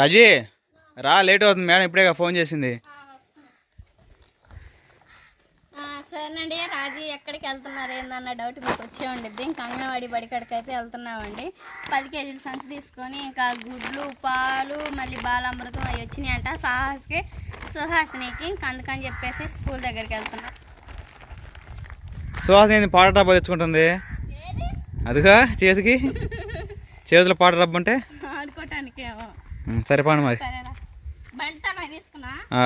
రాజీ రా లేట్ అవుతుంది మేడం ఇప్పుడే ఫోన్ చేసింది. సరేనండి రాజీ ఎక్కడికి వెళ్తున్నారు ఏందన్న డౌట్ మీకు వచ్చే ఉండిద్ది. ఇంకా అంగన్వాడీ బడికాడికి అయితే వెళ్తున్నామండి. పది కేజీల సంచి తీసుకొని ఇంకా గుడ్లు పాలు మళ్ళీ బాలామృతం అవి వచ్చినాయంట. సాహస్కి సుహాసినికి ఇంక అందుకని చెప్పేసి స్కూల్ దగ్గరికి వెళ్తున్నాం. సుహాస్ ఏంది పాట డబ్బా తెచ్చుకుంటుంది? అదిగా చేతికి? చేతిలో పాట డబ్బు అంటే ఏమో ఉమ్, సరే పాడు మరి. ఆ.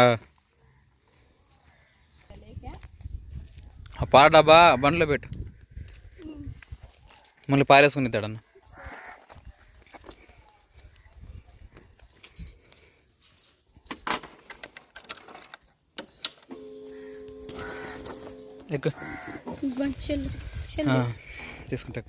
పాట డబ్బా బండ్లో పెట్టు. మళ్ళీ పారేసుకుని ఆ, తీసుకుంటా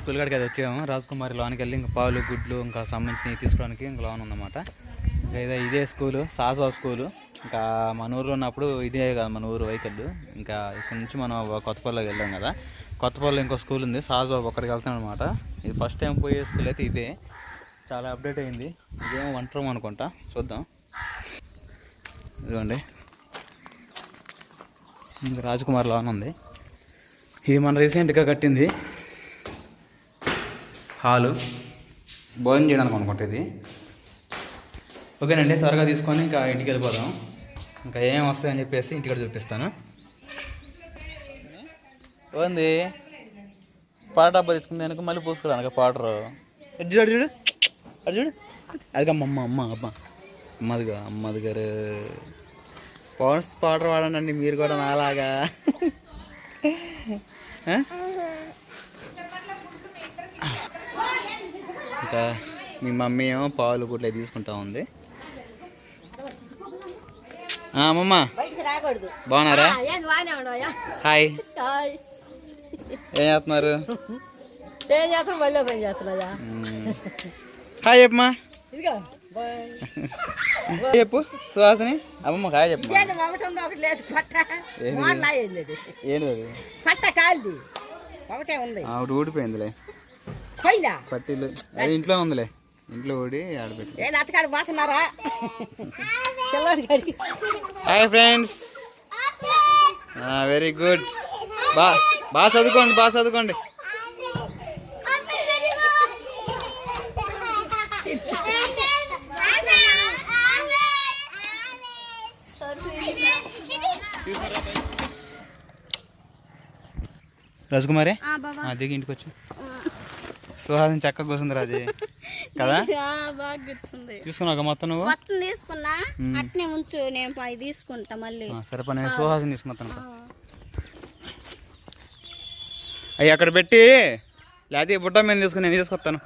స్కూల్ కాడికి అది వచ్చాము. రాజకుమారి లోనికి వెళ్ళి ఇంకా పాలు గుడ్లు ఇంకా సంబంధించినవి తీసుకోవడానికి ఇంకా లోన్ ఉందన్నమాట. ఇంకా ఇదే ఇదే స్కూలు సాస్బాబు స్కూలు. ఇంకా మన ఊర్లో ఉన్నప్పుడు ఇదే కదా మన ఊరు వైకల్లు ఇంకా ఇక్కడ నుంచి మనం కొత్తపల్లికి వెళ్ళాం కదా. కొత్తపల్లి ఇంకో స్కూల్ ఉంది సాస్బాబు ఒక్కడికి వెళ్తాను అనమాట ఇది ఫస్ట్ టైం పోయే స్కూల్ అయితే ఇదే. చాలా అప్డేట్ అయింది. ఇదేమో వన్ రూమ్ అనుకుంటా. చూద్దాం. ఇదిగోండి. ఇంకా రాజకుమార్ లోన్ ఉంది. ఇది మన రీసెంట్గా కట్టింది. హాలు. భోజనం చేయడానికి అనుకుంటా ఇది. ఓకేనండి త్వరగా తీసుకొని ఇంకా ఇంటికి వెళ్ళిపోదాం. ఇంకా ఏం వస్తాయని చెప్పేసి ఇంటికి చూపిస్తాను. ఉంది పాట డబ్బా తీసుకుంది వెనక మళ్ళీ పూసుకోవడానికి పాటరు చూడు చూడు అటు చూడు. అదిగా అమ్మ అమ్మ అమ్మ అమ్మదిగా అమ్మది గారు పవర్స్ పాటర్ వాడండి మీరు కూడా నాలాగా ఆ? ఇంకా మీ మమ్మీ ఏమో పాలు గుడ్లే తీసుకుంటా ఉంది. ఆ, అమ్మమ్మ. బాగున్నారా? హాయ్. ఏం చేస్తున్నారు. హాయ్ చెప్పమ్మా. చెప్పు సుహాసిని. అమ్మమ్మ అయ్యింది అది. ఏంటి ఒకటే ఊడిపోయిందిలే. పోయిందా పట్టీలు అది ఇంట్లో ఉందిలే. ఇంట్లో ఆడబెట్టి పోతున్నారా కాడికి హాయ్ ఫ్రెండ్స్. Very good. బా బాగా చదువుకోండి బాగా చదువుకోండి. రాజకుమారి? ఆ, బాబా ఆ, దిగి ఇంటికి వచ్చు సుహాసిని చక్కగా కూర్చుంది రాజీ. కదా? బాగా తీసుకున్నావు మొత్తం నువ్వు? మొత్తం తీసుకున్నా? అట్నే ఉంచు నేను పై తీసుకుంటా మళ్ళీ. సరే పని నేను సుహాసిని తీసుకున్నాను అవి అక్కడ పెట్టి లేకపోతే బుట్ట మీద తీసుకుని నేను తీసుకొస్తాను.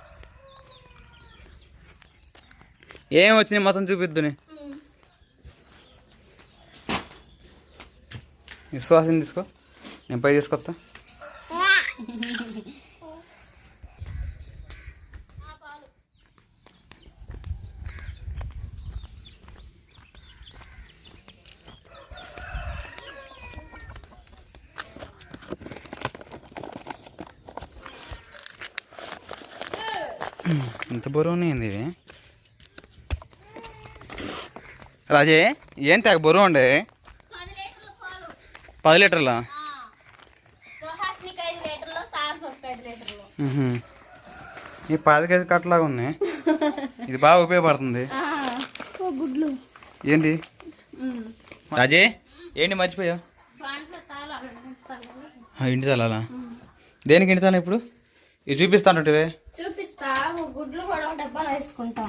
ఏం వచ్చినాయి మొత్తం చూపిద్దుని. సుహాసిని తీసుకో. నేను పై తీసుకొస్తా. ఇంత బరువు ఉంది ఇవి రాజే ఏం తెగ? బరువు ఉండే? పది లీటర్ల? ఈ పది కేజీ కట్టలాగా ఉన్నాయి ఇది బాగా ఉపయోగపడుతుంది. గుడ్లు. ఏంటి? రాజే ఏంటి మర్చిపోయావు? ఇంటి తలాలా? దేనికి ఇంటి తాను ఇప్పుడు? ఇది చూపిస్తానంటివే చూపిస్తా ఓ గుడ్లు కూడా ఒక డబ్బాలో వేసుకుంటా.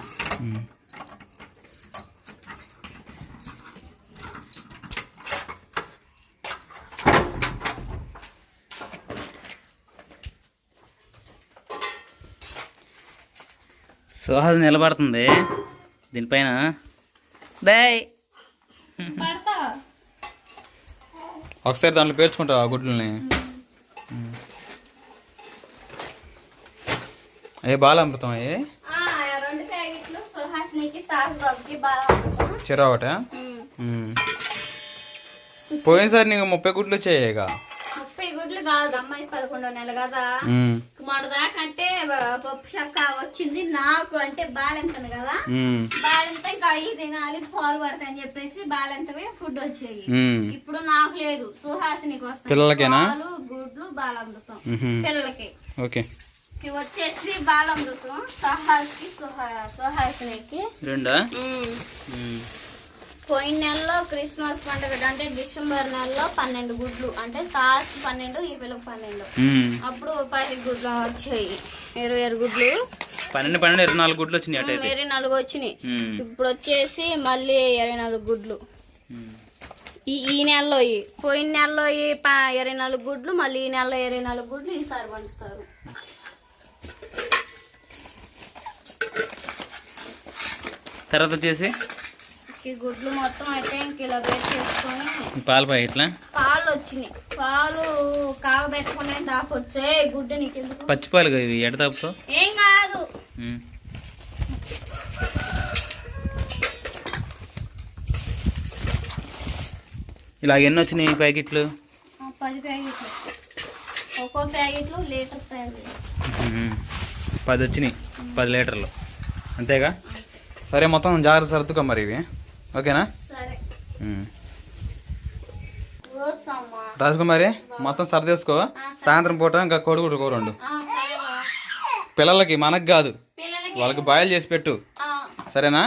సుహాస్ నిలబడుతుంది. దీనిపైన బాయ్ పడతా. ఒకసారి దాంట్లో పేర్చుకుంటావు ఆ గుడ్లని? చెరో ఒకట ఉమ్. ఉమ్. పోయినసారి నీకు ముప్పై గుడ్లు వచ్చాయిగా ముప్పై గుడ్లు కాదు అమ్మాయి పదకొండో నెల కదా ఉమ్. మన దాకంటే పప్పు చెక్క వచ్చింది నాకు అంటే బాలెంతను కదా ఉమ్. బాలెంత ఇంకా అవి తినాలి పాలు పడతాయని చెప్పేసి బాలెంతవి ఫుడ్ వచ్చేవి. ఇప్పుడు నాకు లేదు సుహాసినికి వస్తాయి పిల్లలకేనా? పాలు గుడ్లు బాలామృతం. పిల్లలకి ఓకే ఇవి వచ్చేసి బాలామృతం. సుహాస్కి సుహా సుహాసినికి. రెండా. పోయిన నెలలో క్రిస్మస్ పండుగ అంటే డిసెంబర్ నెలలో పన్నెండు గుడ్లు. అంటే సాస్ పన్నెండు ఈ పిల్లకి పన్నెండు. అప్పుడు పది గుడ్లు వచ్చాయి. ఇరవై ఆరు గుడ్లు. పన్నెండు పన్నెండు ఇరవై నాలుగు గుడ్లు వచ్చినాయి ఇరవై నాలుగు వచ్చినాయి. ఇప్పుడు వచ్చేసి మళ్ళీ ఇరవై నాలుగు గుడ్లు. ఈ ఈ నెలలో ఈ పోయిన నెలలో ఇరవై నాలుగు గుడ్లు మళ్ళీ ఈ నెలలో ఇరవై నాలుగు గుడ్లు ఈసారి పంచుతారు. తర్వాత వచ్చేసి? గుడ్లు మొత్తం అయితే ఇంక ఇలా వేస్ట్ చేసుకొని పాలపాయ ఇట్లా పాలు వచ్చినాయి. పాలు కాగబెట్టుకునే దాకా వచ్చాయి. గుడ్డు నీకు పచ్చిపాలు కదా ఇవి ఎడ తాపుతావు ఏం కాదు. ఇలాగ ఎన్ని వచ్చినాయి ఈ ప్యాకెట్లు? పది ప్యాకెట్లు. ఒక్కో ప్యాకెట్లు లీటర్ ప్యాకెట్. పది వచ్చినాయి పది లీటర్లు. అంతేగా? సరే మొత్తం జాగ్రత్త సర్దుకో మరి ఇవి. ఓకేనా? రాజకుమారి మొత్తం సర్దేసుకో సాయంత్రం పూట ఇంకా కూరండు సరే బా. పిల్లలకి మనకు కాదు. వాళ్ళకి బాయిల్ చేసి పెట్టు. సరేనా?